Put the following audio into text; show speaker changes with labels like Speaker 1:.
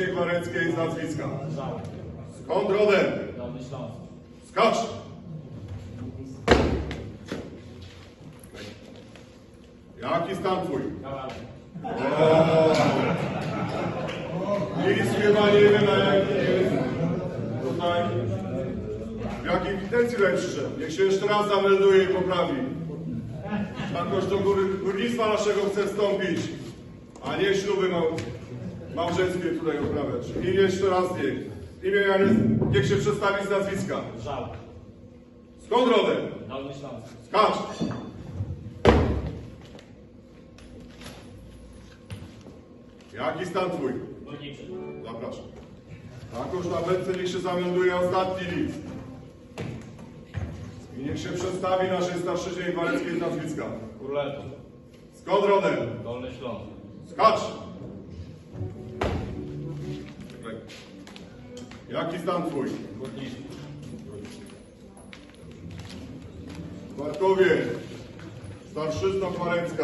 Speaker 1: starszyźnie gwareckiej z nazwiska. Skąd rodem? Skacz! Jaki stan twój? Nic chyba nie wiem, tutaj. W jakiej intencji przyszedł? Niech się jeszcze raz zamelduje i poprawi. Do góry, górnictwa naszego chce wstąpić, a nie śluby mał, małżeńskie tutaj uprawiać. I jeszcze raz niech. Imię Janes, niech się przedstawi z nazwiska.
Speaker 2: Żał.
Speaker 1: Skąd rodem?
Speaker 2: Dolny Śląsk.
Speaker 1: Skacz! Jaki stan twój?
Speaker 2: Górniczy.
Speaker 1: Zapraszam. Takoż na wędce niech się zamelduje ostatni list. I niech się przedstawi naszej starszyźnie waleckiej z nazwiska.
Speaker 2: Kurletu.
Speaker 1: Skąd rodem?
Speaker 2: Dolny Śląsk.
Speaker 1: Skacz! Jaki stan twój? Barkowie, starszyzna Chwarecka.